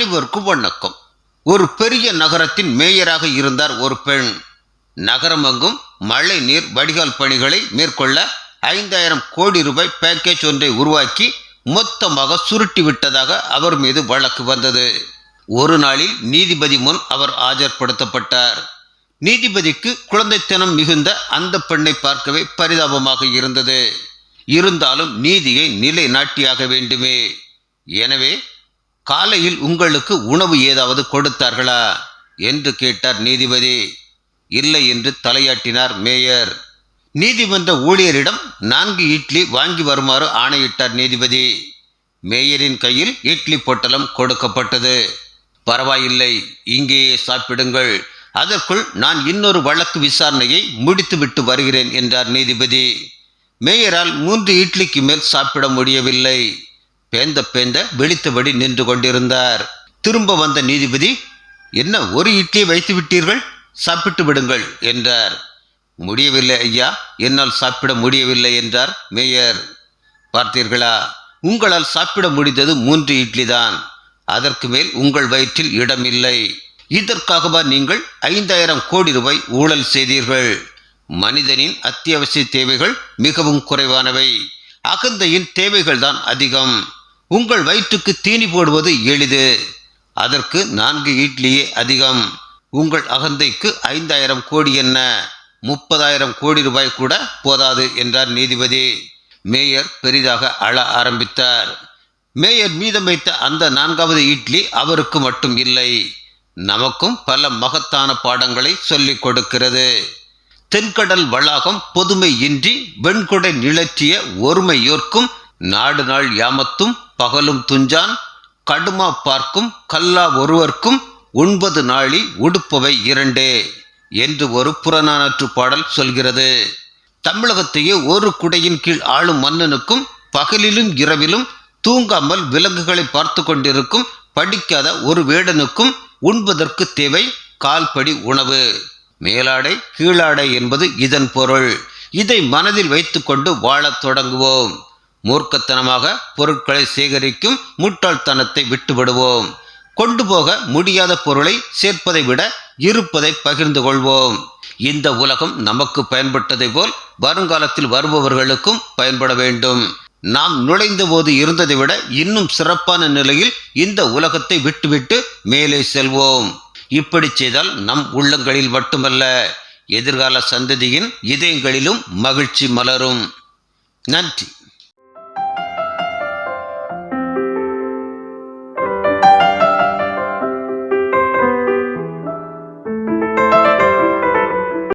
அனைவருக்கும் வணக்கம். ஒரு பெரிய நகரத்தின் மேயராக இருந்தார் ஒரு பெண். நகரமெங்கும் மழை நீர் வடிகால் பணிகளை மேற்கொள்ள ஐந்தாயிரம் கோடி ரூபாய் பேக்கேஜ் ஒன்றை உருவாக்கி மொத்தமாக சுருட்டி விட்டதாக அவர் மீது வழக்கு வந்தது. ஒரு நாளில் நீதிபதி முன் அவர் ஆஜர்படுத்தப்பட்டார். நீதிபதிக்கு குழந்தைத்தனம் மிகுந்த அந்த பெண்ணை பார்க்கவே பரிதாபமாக இருந்தது. இருந்தாலும் நீதியை நிலைநாட்டியாக வேண்டுமே. எனவே காலையில் உங்களுக்கு உணவு ஏதாவது கொடுத்தார்களா? என்று கேட்டார் நீதிபதி. இல்லை என்று தலையாட்டினார் மேயர். நீதிமன்ற ஊழியரிடம் நான்கு இட்லி வாங்கி வருமாறு ஆணையிட்டார் நீதிபதி. மேயரின் கையில் இட்லி பொட்டலம் கொடுக்கப்பட்டது. பரவாயில்லை இங்கேயே சாப்பிடுங்கள். அதற்குள் நான் இன்னொரு வழக்கு விசாரணையை முடித்துவிட்டு வருகிறேன் என்றார் நீதிபதி. மேயரால் மூன்று இட்லிக்கு மேல் சாப்பிட முடியவில்லை. பேந்த பேந்த வெடித்தபடி நின்று கொண்டிருந்தார். திரும்ப வந்த நீதிபதி என்ன ஒரு இட்லியை வைத்து விட்டீர்கள்? சாப்பிட்டு விடுங்கள் என்றார். முடியவில்லை ஐயா என்னால் சாப்பிட முடியவில்லை என்றார் மேயர். பார்த்தீர்களா உங்களால் சாப்பிட முடிந்தது மூன்று இட்லி தான். அதற்கு மேல் உங்கள் வயிற்றில் இடமில்லை இதற்காகவா நீங்கள் ஐந்தாயிரம் கோடி ரூபாய் ஊழல் செய்தீர்கள்? மனிதனின் அத்தியாவசிய தேவைகள் மிகவும் குறைவானவை. அகந்தையின் தேவைகள் தான் அதிகம். உங்கள் வயிற்றுக்கு தீனி போடுவது எளிது. அதற்கு நான்கு இட்லியே அதிகம். உங்கள் அகந்தைக்கு ஐந்தாயிரம் கோடி என்ன? முப்பதாயிரம் கோடி ரூபாய் கூட போதாது என்றார் நீதிபதி. மேயர் பெரிதாக அழ ஆரம்பித்தார். மேயர் மீதம் வைத்த அந்த நான்காவது இட்லி அவருக்கு மட்டும் இல்லை. நமக்கும் பல மகத்தான பாடங்களை சொல்லிக் கொடுக்கிறது. தென்கடல் வளாகம் பொதுமை இன்றி வெண்குடை நிழற்றிய ஒருமையோர்க்கும் நாடு நாள் யாமத்தும் பகலும் துஞ்சான் கடுமா பார்க்கும் கல்லா ஒருவர்க்கும் ஒன்பது நாளி உடுப்பவை இரண்டே என்று ஒரு புறநானற்று பாடல் சொல்கிறது. தமிழகத்தையே ஒரு குடையின் கீழ் ஆளும் மன்னனுக்கும் பகலிலும் இரவிலும் தூங்காமல் விலங்குகளை பார்த்து கொண்டிருக்கும் படிக்காத ஒரு வேடனுக்கும் உண்பதற்கு தேவை கால்படி உணவு. மேலாடை கீழாடை என்பது இதன் பொருள். இதை மனதில் வைத்துக்கொண்டு வாழத் தொடங்குவோம். மூர்க்கத்தனமாக பொருட்களை சேகரிக்கும் முட்டாள்தனத்தை விட்டுவிடுவோம். கொண்டு போக முடியாத பொருளை சேர்ப்பதை விட இருப்பதை பகிர்ந்து கொள்வோம். இந்த உலகம் நமக்கு பயன்பட்டதை போல் வருங்காலத்தில் வருபவர்களுக்கும் பயன்பட வேண்டும். நாம் நுழைந்த போது இருந்ததை விட இன்னும் சிறப்பான நிலையில் இந்த உலகத்தை விட்டுவிட்டு மேலே செல்வோம். இப்படி செய்தால் நம் உள்ளங்களில் மட்டுமல்ல எதிர்கால சந்ததியின் இதயங்களிலும் மகிழ்ச்சி மலரும். நன்றி.